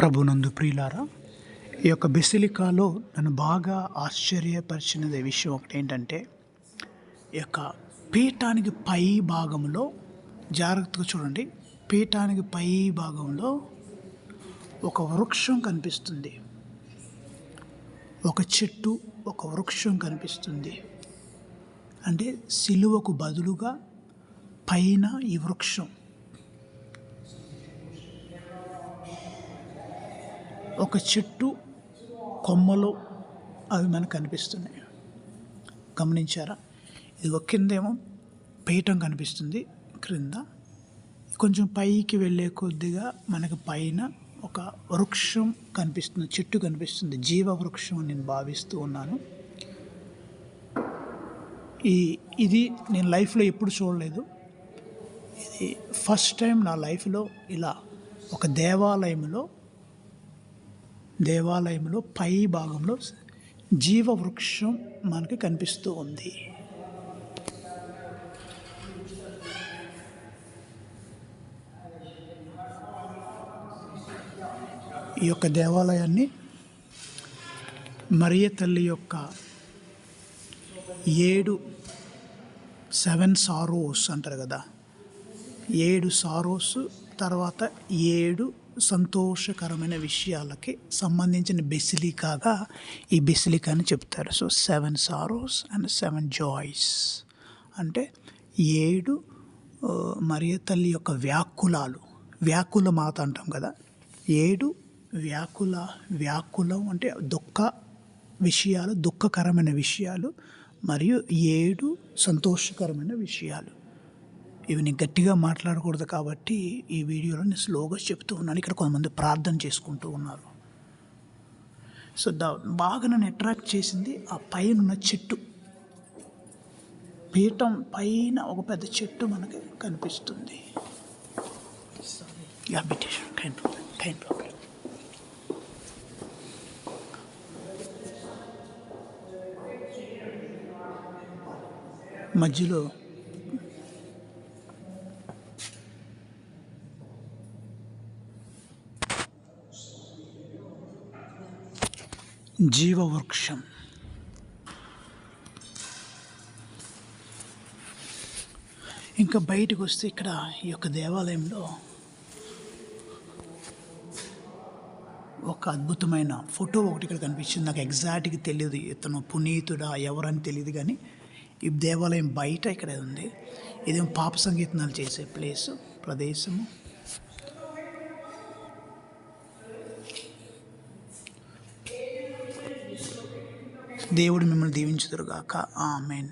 ప్రభునందు ప్రియులారా ఈ యొక్క బెసిలికాలో నన్ను బాగా ఆశ్చర్యపరిచినది విషయం ఒకటి ఏంటంటే ఈ యొక్క పీఠానికి పై భాగంలో జాగ్రత్తగా చూడండి పీఠానికి పై భాగంలో ఒక వృక్షం కనిపిస్తుంది. ఒక చెట్టు ఒక వృక్షం కనిపిస్తుంది. అంటే సిలువకు బదులుగా పైన ఈ వృక్షం. ఒక చెట్టు కొమ్మలు అవి మనకు కనిపిస్తున్నాయి. గమనించారా? ఇది ఒక కిందేమో పీఠం కనిపిస్తుంది క్రింద. కొంచెం పైకి వెళ్ళే కొద్దిగా మనకు పైన ఒక వృక్షం కనిపిస్తుంది చెట్టు కనిపిస్తుంది జీవ వృక్షం అని నేను భావిస్తూ ఉన్నాను. ఈ ఇది నేను లైఫ్లో ఎప్పుడు చూడలేదు. ఇది ఫస్ట్ టైం నా లైఫ్లో ఇలా ఒక దేవాలయంలో దేవాలయంలో పై భాగంలో జీవ వృక్షం మనకి కనిపిస్తూ ఉంది. ఈ యొక్క దేవాలయాన్ని మరియ తల్లి యొక్క ఏడు సెవెన్ సారోస్ అంటారు కదా. ఏడు సారోస్ తర్వాత ఏడు సంతోషకరమైన విషయాలకి సంబంధించిన బెసిలికాగా ఈ బెసిలికా అని చెప్తారు. So seven sorrows and seven joys అంటే ఏడు మరియ తల్లి యొక్క వ్యాకులాలు. వ్యాకుల మాత అంటాం కదా. ఏడు వ్యాకుల వ్యాకులం అంటే దుఃఖ విషయాలు దుఃఖకరమైన విషయాలు మరియు ఏడు సంతోషకరమైన విషయాలు. ఇవి నేను గట్టిగా మాట్లాడకూడదు కాబట్టి ఈ వీడియోలో నేను స్లోగా చెప్తూ ఉన్నాను. ఇక్కడ కొంతమంది ప్రార్థన చేసుకుంటూ ఉన్నారు. సో ద బాగా నన్ను అట్రాక్ట్ చేసింది ఆ పైన ఉన్న చెట్టు. పీఠం పైన ఒక పెద్ద చెట్టు మనకి కనిపిస్తుంది. మధ్యలో జీవవృక్షం. ఇంకా బయటకు వస్తే ఇక్కడ ఈ యొక్క దేవాలయంలో ఒక అద్భుతమైన ఫోటో ఒకటి ఇక్కడ కనిపించింది. నాకు ఎగ్జాక్ట్గా తెలియదు ఇతను పునీతుడా ఎవరని తెలియదు కానీ ఈ దేవాలయం బయట ఇక్కడ ఉంది. ఇదేం పాప సంగీతనాలు చేసే ప్లేసు ప్రదేశము. దేవుడు మిమ్మల్ని దీవించుదురుగాక. ఆమెన్.